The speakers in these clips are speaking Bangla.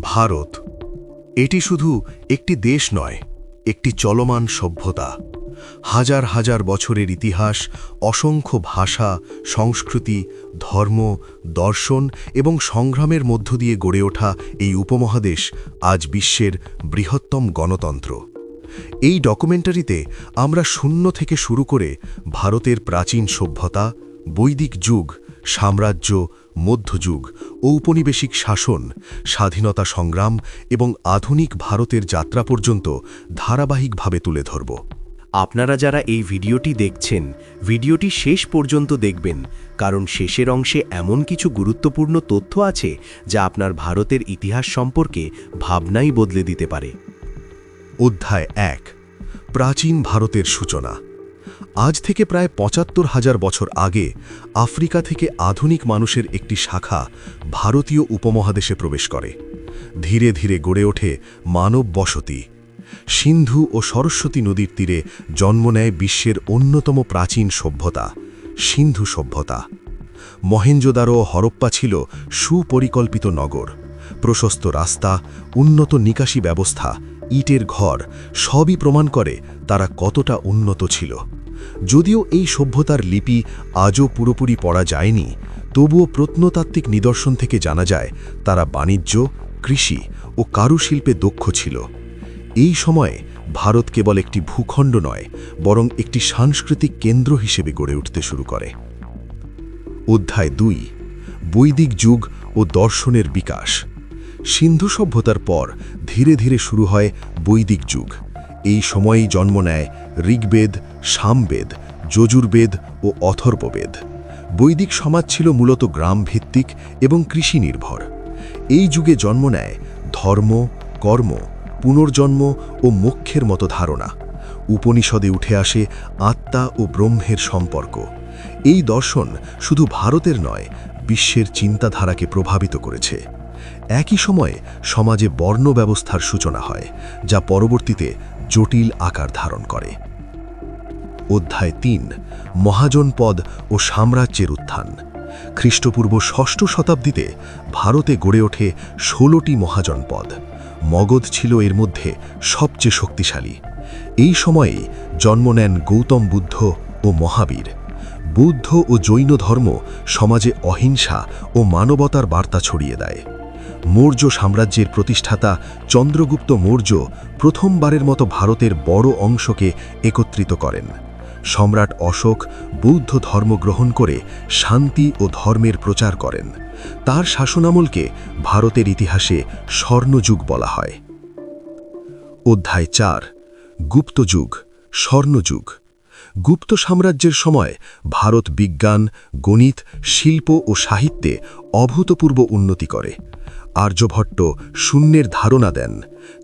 ভারত। এটি শুধু একটি দেশ নয়, একটি চলমান সভ্যতা। হাজার হাজার বছরের ইতিহাস, অসংখ্য ভাষা, সংস্কৃতি, ধর্ম, দর্শন এবং সংগ্রামের মধ্য দিয়ে গড়ে ওঠা এই উপমহাদেশ আজ বিশ্বের বৃহত্তম গণতন্ত্র। এই ডকুমেন্টারিতে আমরা শূন্য থেকে শুরু করে ভারতের প্রাচীন সভ্যতা, বৈদিক যুগ, সাম্রাজ্য মধ্যযুগ, ঔপনিবেশিক শাসন, স্বাধীনতা সংগ্রাম এবং আধুনিক ভারতের যাত্রা পর্যন্ত ধারাবাহিকভাবে তুলে ধরব। আপনারা যারা এই ভিডিওটি দেখছেন, ভিডিওটি শেষ পর্যন্ত দেখবেন, কারণ শেষের অংশে এমন কিছু গুরুত্বপূর্ণ তথ্য আছে যা আপনার ভারতের ইতিহাস সম্পর্কে ভাবনাই বদলে দিতে পারে। অধ্যায় এক, প্রাচীন ভারতের সূচনা। আজ থেকে প্রায় পঁচাত্তর হাজার বছর আগে আফ্রিকা থেকে আধুনিক মানুষের একটি শাখা ভারতীয় উপমহাদেশে প্রবেশ করে। ধীরে ধীরে গড়ে ওঠে মানব বসতি। সিন্ধু ও সরস্বতী নদীর তীরে জন্ম নেয় বিশ্বের অন্যতম প্রাচীন সভ্যতা, সিন্ধু সভ্যতা। মহেঞ্জোদারো হরপ্পা ছিল সুপরিকল্পিত নগর। প্রশস্ত রাস্তা, উন্নত নিকাশি ব্যবস্থা, ইটের ঘর সবই প্রমাণ করে তারা কতটা উন্নত ছিল। যদিও এই সভ্যতার লিপি আজও পুরোপুরি পড়া যায়নি, তবুও প্রত্নতাত্ত্বিক নিদর্শন থেকে জানা যায়, তারা বাণিজ্য, কৃষি ও কারুশিল্পে দক্ষ ছিল। এই সময়ে ভারত কেবল একটি ভূখণ্ড নয়, বরং একটি সাংস্কৃতিক কেন্দ্র হিসেবে গড়ে উঠতে শুরু করে। অধ্যায় দুই, বৈদিক যুগ ও দর্শনের বিকাশ। সিন্ধু সভ্যতার পর ধীরে ধীরে শুরু হয় বৈদিক যুগ। এই সময়েই জন্ম নেয় ঋগ্বেদ, সামবেদ, যজুর্বেদ ও অথর্ববেদ। বৈদিক সমাজ ছিল মূলত গ্রামভিত্তিক এবং কৃষি নির্ভর এই যুগে জন্ম নেয় ধর্ম, কর্ম, পুনর্জন্ম ও মোক্ষের মতো ধারণা। উপনিষদে উঠে আসে আত্মা ও ব্রহ্মের সম্পর্ক। এই দর্শন শুধু ভারতের নয়, বিশ্বের চিন্তাধারাকে প্রভাবিত করেছে। একই সময়ে সমাজে বর্ণ ব্যবস্থার সূচনা হয়, যা পরবর্তীতে জটিল আকার ধারণ করে। অধ্যায় তিন মহাজনপদ ও সাম্রাজ্যের উত্থান। খ্রিস্টপূর্ব ষষ্ঠ শতাব্দীতে ভারতে গড়ে ওঠে ষোলোটি মহাজনপদ মগধ ছিল এর মধ্যে সবচেয়ে শক্তিশালী। এই সময়েই জন্ম নেন গৌতম বুদ্ধ ও মহাবীর। বুদ্ধ ও জৈন ধর্ম সমাজে অহিংসা ও মানবতার বার্তা ছড়িয়ে দেয়। মৌর্য সাম্রাজ্যের প্রতিষ্ঠাতা চন্দ্রগুপ্ত মৌর্য প্রথমবারের মতো ভারতের বড় অংশকে একত্রিত করেন। সম্রাট অশোক বৌদ্ধ ধর্ম গ্রহণ করে শান্তি ও ধর্মের প্রচার করেন। তার শাসনামলকে ভারতের ইতিহাসে স্বর্ণযুগ বলা হয়। অধ্যায় চার, গুপ্তযুগ, স্বর্ণযুগ। গুপ্ত সাম্রাজ্যের সময় ভারত বিজ্ঞান, গণিত, শিল্প ও সাহিত্যে অভূতপূর্ব উন্নতি করে। আর্যভট্ট শূন্যের ধারণা দেন।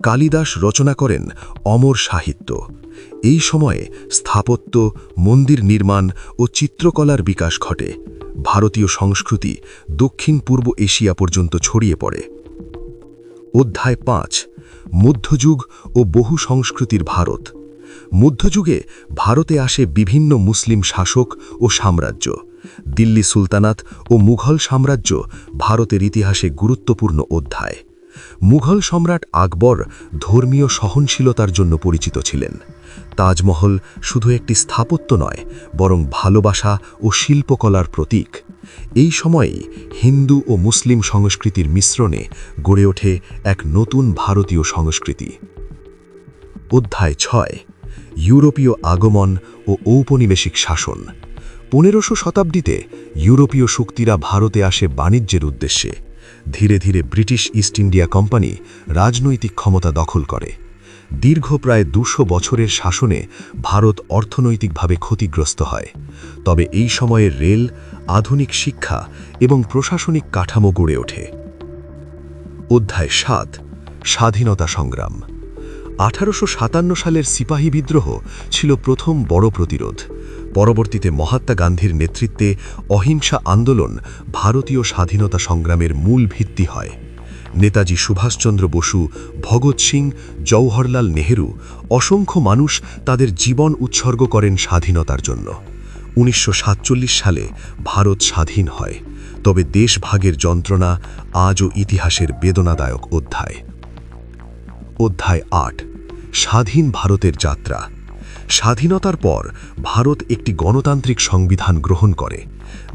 কালিদাস রচনা করেন অমর সাহিত্য। এই সময়ে স্থাপত্য, মন্দির নির্মাণ ও চিত্রকলার বিকাশ ঘটে। ভারতীয় সংস্কৃতি দক্ষিণ পূর্ব এশিয়া পর্যন্ত ছড়িয়ে পড়ে। অধ্যায় পাঁচ, মধ্যযুগ ও বহু সংস্কৃতির ভারত। মধ্যযুগে ভারতে আসে বিভিন্ন মুসলিম শাসক ও সাম্রাজ্য। দিল্লি সুলতানাত ও মুঘল সাম্রাজ্য ভারতের ইতিহাসে গুরুত্বপূর্ণ অধ্যায়। মুঘল সম্রাট আকবর ধর্মীয় সহনশীলতার জন্য পরিচিত ছিলেন। তাজমহল শুধু একটি স্থাপত্য নয়, বরং ভালোবাসা ও শিল্পকলার প্রতীক। এই সময়েই হিন্দু ও মুসলিম সংস্কৃতির মিশ্রণে গড়ে ওঠে এক নতুন ভারতীয় সংস্কৃতি। অধ্যায় ছয়, ইউরোপীয় আগমন ও ঔপনিবেশিক শাসন। পনেরোশো শতাব্দীতে ইউরোপীয় শক্তিরা ভারতে আসে বাণিজ্যের উদ্দেশ্যে। ধীরে ধীরে ব্রিটিশ ইস্ট ইন্ডিয়া কোম্পানি রাজনৈতিক ক্ষমতা দখল করে। দীর্ঘ প্রায় দুশো বছরের শাসনে ভারত অর্থনৈতিকভাবে ক্ষতিগ্রস্ত হয়। তবে এই সময়ে রেল, আধুনিক শিক্ষা এবং প্রশাসনিক কাঠামো গড়ে ওঠে। অধ্যায় সাত, স্বাধীনতা সংগ্রাম। আঠারোশো সাতান্ন সালের সিপাহী বিদ্রোহ ছিল প্রথম বড় প্রতিরোধ। পরবর্তীতে মহাত্মা গান্ধীর নেতৃত্বে অহিংসা আন্দোলন ভারতীয় স্বাধীনতা সংগ্রামের মূল ভিত্তি হয়। নেতাজি সুভাষচন্দ্র বসু, ভগৎ সিং, জওহরলাল নেহেরু অসংখ্য মানুষ তাদের জীবন উৎসর্গ করেন স্বাধীনতার জন্য। উনিশশো সাতচল্লিশ সালে ভারত স্বাধীন হয়। তবে দেশভাগের যন্ত্রণা আজও ইতিহাসের বেদনাদায়ক অধ্যায়। অধ্যায় আট, স্বাধীন ভারতের যাত্রা। স্বাধীনতার পর ভারত একটি গণতান্ত্রিক সংবিধান গ্রহণ করে।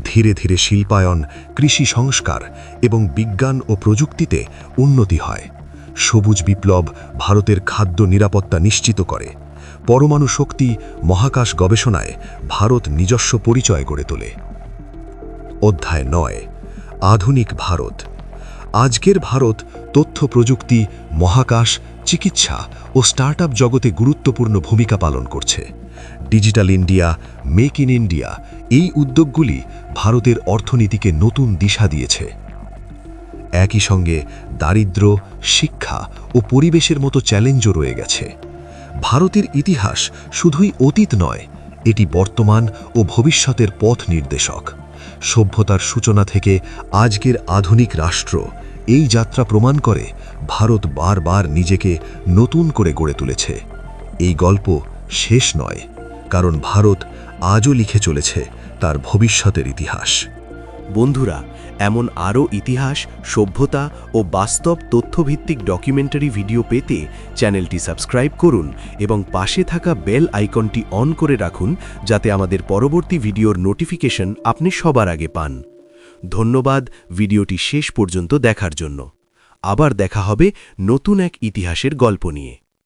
ধীরে ধীরে শিল্পায়ন, কৃষি সংস্কার এবং বিজ্ঞান ও প্রযুক্তিতে উন্নতি হয়। সবুজ বিপ্লব ভারতের খাদ্য নিরাপত্তা নিশ্চিত করে। পরমাণু শক্তি মহাকাশ গবেষণায় ভারত নিজস্ব পরিচয় গড়ে তোলে। অধ্যায় নয়, আধুনিক ভারত। আজকের ভারত তথ্য প্রযুক্তি, মহাকাশ চিকিৎসা ও স্টার্টআপ জগতে গুরুত্বপূর্ণ ভূমিকা পালন করছে। Digital India, make in India এই উদ্যোগগুলি ভারতের অর্থনীতিকে নতুন দিশা দিয়েছে। একই সঙ্গে দারিদ্র্য শিক্ষা ও পরিবেশের মতো চ্যালেঞ্জও রয়ে গেছে। ভারতের ইতিহাস শুধুই অতীত নয়, এটি বর্তমান ও ভবিষ্যতের পথ নির্দেশক। সভ্যতার সূচনা থেকে আজকের আধুনিক রাষ্ট্র এই যাত্রা প্রমাণ করে ভারত বারবার নিজেকে নতুন করে গড়ে তুলেছে। এই গল্প শেষ নয়, কারণ ভারত আজও লিখে চলেছে তার ভবিষ্যতের ইতিহাস। বন্ধুরা, এমন আরও ইতিহাস, সভ্যতা ও বাস্তব তথ্যভিত্তিক ডকুমেন্টারি ভিডিও পেতে চ্যানেলটি সাবস্ক্রাইব করুন এবং পাশে থাকা বেল আইকনটি অন করে রাখুন, যাতে আমাদের পরবর্তী ভিডিওর নোটিফিকেশন আপনি সবার আগে পান। ধন্যবাদ ভিডিওটি শেষ পর্যন্ত দেখার জন্য। আবার দেখা হবে নতুন এক ইতিহাসের গল্প নিয়ে।